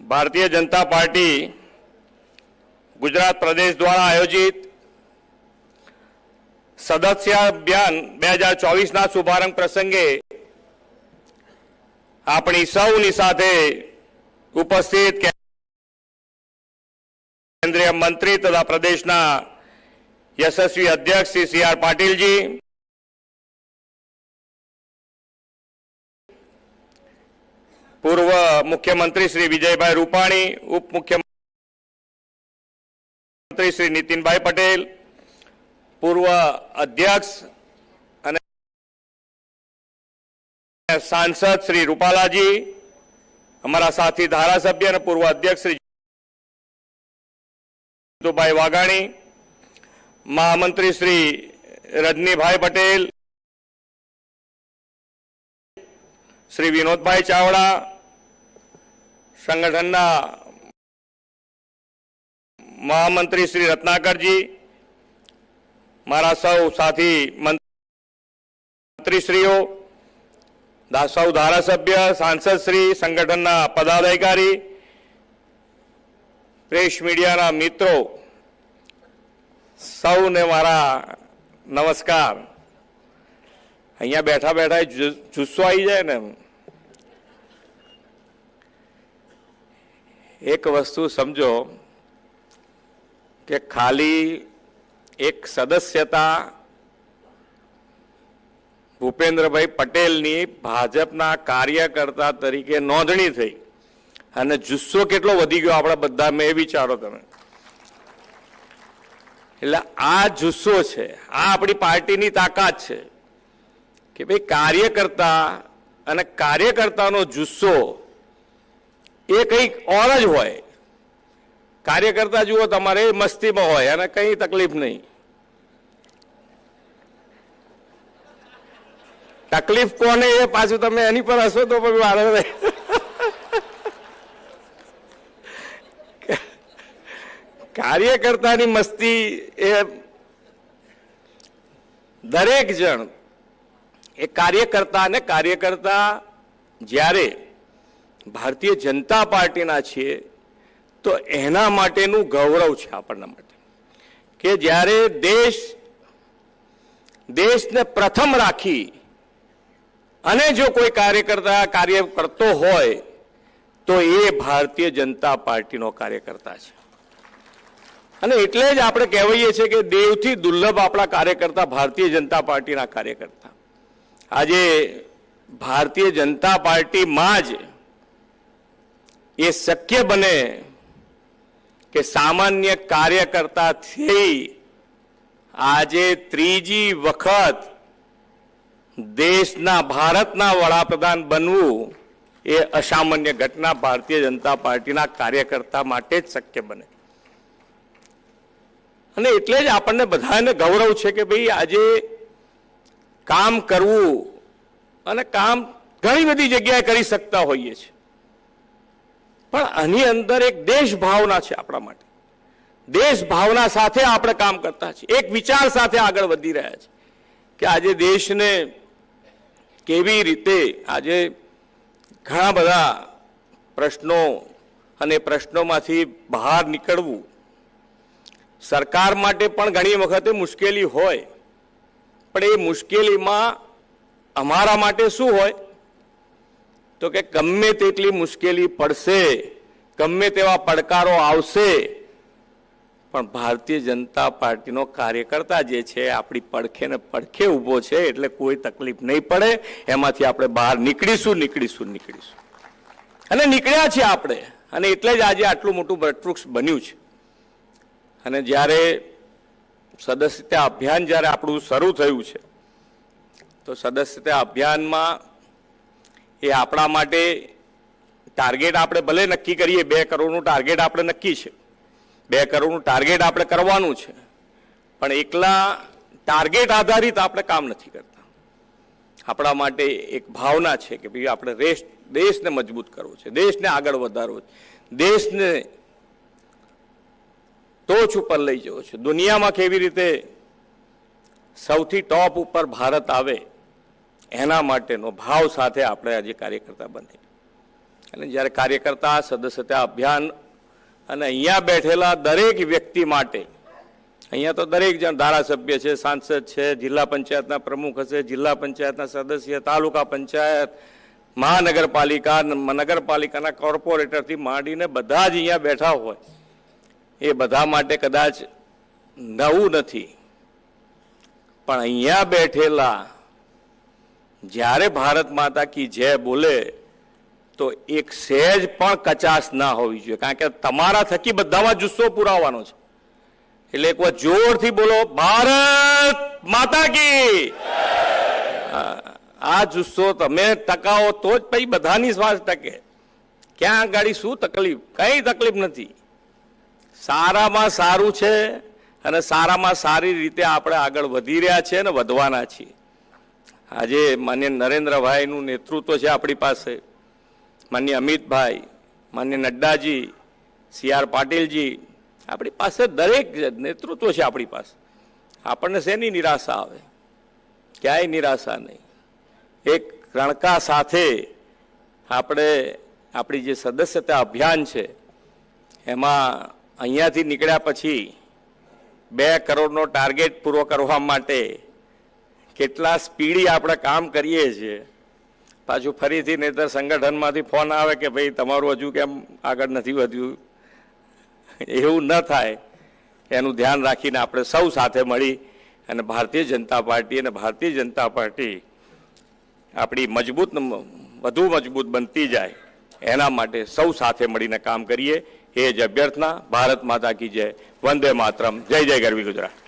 Bharatiya Janata party Gujarat પ્રદેશ દ્વારા આયોજિત સદસ્ય અભિયાન બે હજાર ચોવીસના શુભારંભ પ્રસંગે આપણી સૌની સાથે ઉપસ્થિત કેન્દ્રીય મંત્રી તથા પ્રદેશના યશસ્વી અધ્યક્ષ શ્રી સી આર પાટીલજી પૂર્વ મુખ્યમંત્રી શ્રી વિજયભાઈ રૂપાણી ઉપ મુખ્યમંત્રી શ્રી નીતિનભાઈ પટેલ, પૂર્વ અધ્યક્ષ અને સાંસદ શ્રી રૂપાલાજી, અમારા સાથી ધારાસભ્ય અને પૂર્વ અધ્યક્ષ શ્રી જીતુભાઈ વાઘાણી, મહામંત્રી શ્રી રજનીભાઈ પટેલ શ્રી વિનોદભાઈ ચાવડા સંગઠનના મહામંત્રી શ્રી રત્નાકરજી, મારા સૌ સાથી મંત્રીશ્રીઓ સૌ ધારાસભ્ય, સાંસદ શ્રી, સંગઠનના પદાધિકારી, પ્રેસ મીડિયાના મિત્રો, સૌને મારા નમસ્કાર. અહીંયા બેઠા બેઠા જુસ્સો આવી જાય ને એક વસ્તુ સમજો કે ખાલી એક સદસ્યતા ભૂપેન્દ્રભાઈ પટેલની ભાજપના કાર્યકર્તા તરીકે નોંધણી થઈ. અને જુસ્સો કેટલો વધી ગયો આપણા બધા મેં વિચારો તમે. એટલે આ જુસ્સો છે, આ આપણી પાર્ટીની તાકાત છે કે ભાઈ કાર્યકર્તા અને કાર્યકર્તાનો જુસ્સો એ કંઈક ઓર જ હોય. કાર્યકર્તા જુઓ તમારે મસ્તીમાં હોય અને કંઈ તકલીફ નહીં. તકલીફ કોને? એ પાછું તમે એની પર હશો તો પણ વાળો કાર્યકર્તાની મસ્તી એ દરેક જણ, એ કાર્યકર્તા અને કાર્યકર્તા જ્યારે ભારતીય જનતા પાર્ટીના છીએ, તો એના માટેનું ગૌરવ છે આપણના માટે. કે જ્યારે દેશ, દેશને પ્રથમ રાખી અને જો કોઈ કાર્યકર્તા કાર્ય કરતો હોય, તો એ ભારતીય જનતા પાર્ટીનો કાર્યકર્તા છે. અને એટલે જ આપણે કહેવાઈએ છીએ કે દેવથી દુર્લભ આપણા કાર્યકર્તા ભારતીય જનતા પાર્ટીના કાર્યકર્તા. આજે ભારતીય જનતા પાર્ટીમાં જ એ શક્ય બને કે સામાન્ય કાર્યકર્તાથી આજે ત્રીજી વખત દેશના ભારતના વડાપ્રધાન બનવું એ અસામાન્ય ઘટના ભારતીય જનતા પાર્ટીના કાર્યકર્તા માટે જ શક્ય બને. અને એટલે જ આપણને બધાને ગૌરવ છે કે ભાઈ આજે કામ કરવું અને કામ ઘણી બધી જગ્યાએ કરી શકતા હોઈએ છીએ. પણ આની અંદર એક દેશ ભાવના છે આપણા માટે. દેશ ભાવના સાથે આપણે કામ કરતા છીએ. એક વિચાર સાથે આગળ વધી રહ્યા છે કે આજે દેશને કેવી રીતે આજે ઘણા બધા પ્રશ્નો અને પ્રશ્નોમાંથી બહાર નીકળવું સરકાર માટે પણ ઘણી વખતે મુશ્કેલી હોય. પણ એ મુશ્કેલીમાં અમારા માટે શું હોય? તો કે ગમે તેટલી મુશ્કેલી પડશે, ગમે તેવા પડકારો આવશે, પણ ભારતીય જનતા પાર્ટીનો કાર્યકર્તા જે છે, આપણી પડખે ને પડખે ઊભો છે, એટલે કોઈ તકલીફ નહીં પડે. એમાંથી આપણે બહાર નીકળીશું નીકળીશું નીકળીશું. અને નીકળ્યા છીએ આપણે. અને એટલે જ આજે આટલું મોટું વટવૃક્ષ બન્યું છે. અને જ્યારે સદસ્યતા અભિયાન જ્યારે આપણું શરૂ થયું છે, તો સદસ્યતા અભિયાનમાં એ આપણા માટે ટાર્ગેટ આપણે ભલે નક્કી કરીએ, બે કરોડનું ટાર્ગેટ આપણે નક્કી છે. બે કરોડનું ટાર્ગેટ આપણે કરવાનું છે. પણ એકલા ટાર્ગેટ આધારિત આપણે કામ નથી કરતા. આપણા માટે એક ભાવના છે કે ભાઈ આપણે રેસ દેશને મજબૂત કરવો છે, દેશને આગળ વધારવો છે. દેશને ટોચ ઉપર લઈ જવો છે. દુનિયામાં કેવી રીતે સૌથી ટોપ ઉપર ભારત આવે એના માટેનો ભાવ સાથે આપણે આજે કાર્યકર્તા બને અને જ્યારે કાર્યકર્તા, સદસ્યતા અભિયાન અને અહીંયા બેઠેલા દરેક વ્યક્તિ માટે, અહીંયા તો દરેક જણ ધારાસભ્ય છે, સાંસદ છે, જિલ્લા પંચાયતના પ્રમુખ હશે, જિલ્લા પંચાયતના સદસ્ય, તાલુકા પંચાયત, મહાનગરપાલિકા નગરપાલિકાના કોર્પોરેટરથી માંડીને બધા જ અહીંયા બેઠા હોય. એ બધા માટે કદાચ નવું નથી. પણ અહીંયા બેઠેલા જ્યારે ભારત માતા કી જય બોલે, તો એક સહેજ પણ કચાશ ના હોવી જોઈએ. કારણ કે તમારા થકી બધામાં જુસ્સો પુરાવાનો છે. એટલે એક વાર જોરથી બોલો, ભારત માતા કી આ જુસ્સો તમે ટકાવો તો જ પછી બધાની શ્વાસ ટકે. ક્યાં ગાડી શું તકલીફ? કઈ તકલીફ નથી. સારામાં સારું છે અને સારામાં સારી રીતે આપણે આગળ વધી રહ્યા છીએ અને વધવાના છીએ. આજે માન્ય નરેન્દ્રભાઈનું નેતૃત્વ છે આપણી પાસે. માન્ય અમિતભાઈ, માન્ય નડ્ડાજી, સી આર પાટીલજી, આપણી પાસે દરેક નેતૃત્વ છે આપણી પાસે. આપણને શેની નિરાશા આવે? ક્યાંય નિરાશા નહીં. એક રણકા સાથે આપણે આપણી જે સદસ્યતા અભિયાન છે, એમાં અહીંયાથી નીકળ્યા પછી બે કરોડનો ટાર્ગેટ પૂરો કરવા માટે કેટલા સ્પીડી આપણે કામ કરીએ છીએ. પાછું ફરીથી નહીતર સંગઠનમાંથી ફોન આવે કે ભાઈ, તમારું હજુ કેમ આગળ નથી વધ્યું? એવું ન થાય. એનું ધ્યાન રાખીને આપણે સૌ સાથે મળી અને ભારતીય જનતા પાર્ટી અને ભારતીય જનતા પાર્ટી આપણી મજબૂત વધુ મજબૂત બનતી જાય. એના માટે સૌ સાથે મળીને કામ કરીએ. એ જ અભ્યર્થના. ભારત માતા કી જય. વંદે માતરમ. જય જય ગરવી ગુજરાત.